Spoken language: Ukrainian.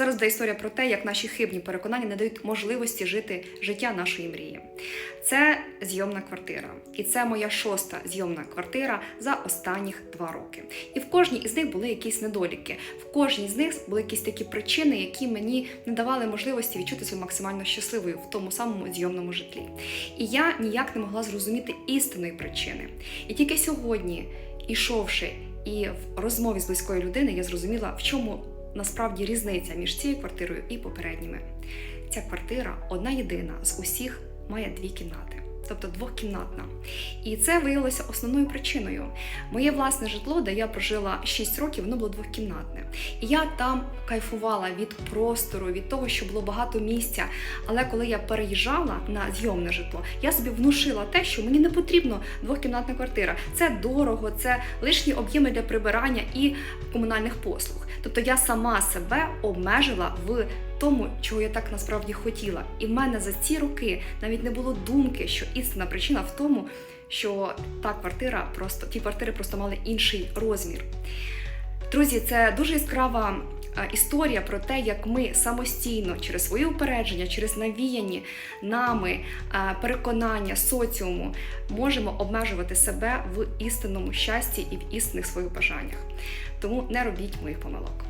Зараз буде історія про те, як наші хибні переконання не дають можливості жити життя нашої мрії. Це зйомна квартира, і це моя шоста зйомна квартира за останніх два роки. І в кожній із них були якісь недоліки. В кожній з них були якісь такі причини, які мені не давали можливості відчути себе максимально щасливою в тому самому зйомному житлі. І я ніяк не могла зрозуміти істинної причини. І тільки сьогодні, ішовши і в розмові з близькою людиною, я зрозуміла, в чому насправді різниця між цією квартирою і попередніми. Ця квартира одна єдина з усіх має дві кімнати. Тобто двохкімнатна. І це виявилося основною причиною. Моє власне житло, де я прожила 6 років, воно було двохкімнатне. І я там кайфувала від простору, від того, що було багато місця. Але коли я переїжджала на зйомне житло, я собі внушила те, що мені не потрібно двохкімнатна квартира. Це дорого, це лишні об'єми для прибирання і комунальних послуг. Тобто я сама себе обмежила в тому, чого я так насправді хотіла. І в мене за ці роки навіть не було думки, що істинна причина в тому, що та квартира просто ті квартири просто мали інший розмір. Друзі, це дуже яскрава е, історія про те, як ми самостійно через свої упередження, через навіяні нами е, переконання соціуму можемо обмежувати себе в істинному щасті і в істинних своїх бажаннях. Тому не робіть моїх помилок.